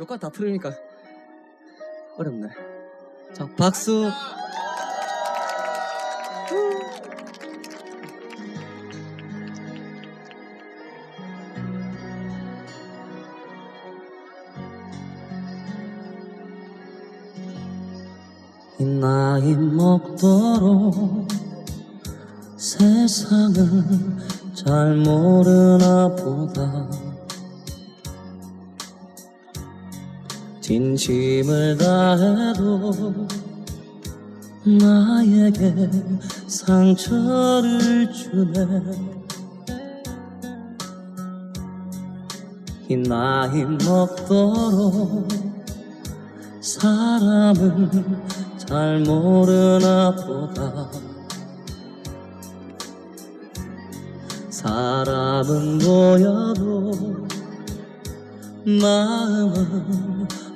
여기까지 다 틀으니까 어렵네. 자, 박수. 이 나이 먹도록 세상을 잘 모르나 보다 진심을 다해도 나에게 상처를 주네. 이 나이 먹도록 사람을 잘 모르나 보다. 사람은 보여도 마음은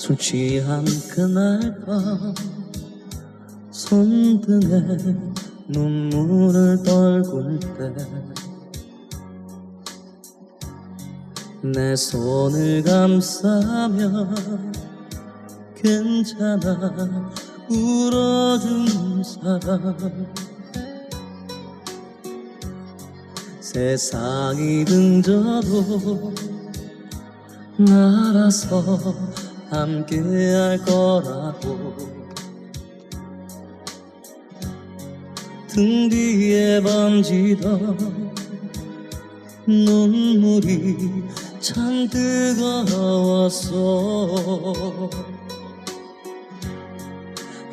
술 취한 그날 밤 손등에 눈물을 떨굴 때 내 손을 감싸며 괜찮아 울어준 사람. 세상이 등져도 알아서 함께할 거라고. 등 뒤에 번지던 눈물이 참 뜨거웠어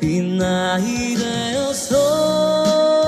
이 나이 되어서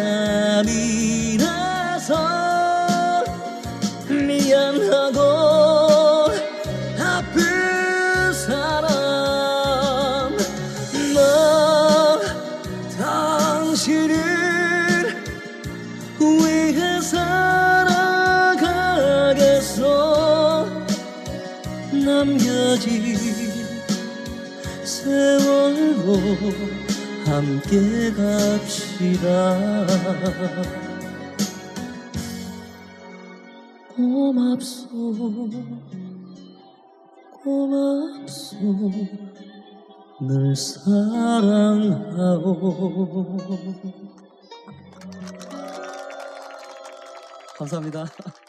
남겨진 세월도 함께 갑시다. 고맙소 고맙소. 늘 사랑하오. 감사합니다.